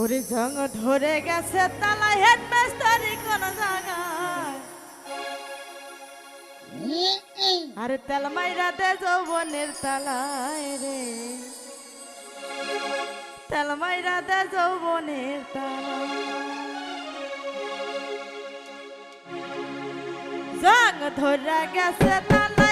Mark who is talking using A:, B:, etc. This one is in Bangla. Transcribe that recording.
A: ওরে জঙ্গ ধরে গেছে তালা হেডমাস্টার কোন জায়গায়। আরে তেল মাইরা দে যৌবনের তালায় রে। তেল মাইরা দে যৌবনের তালায়। জঙ্গ ধরে গেছে তালা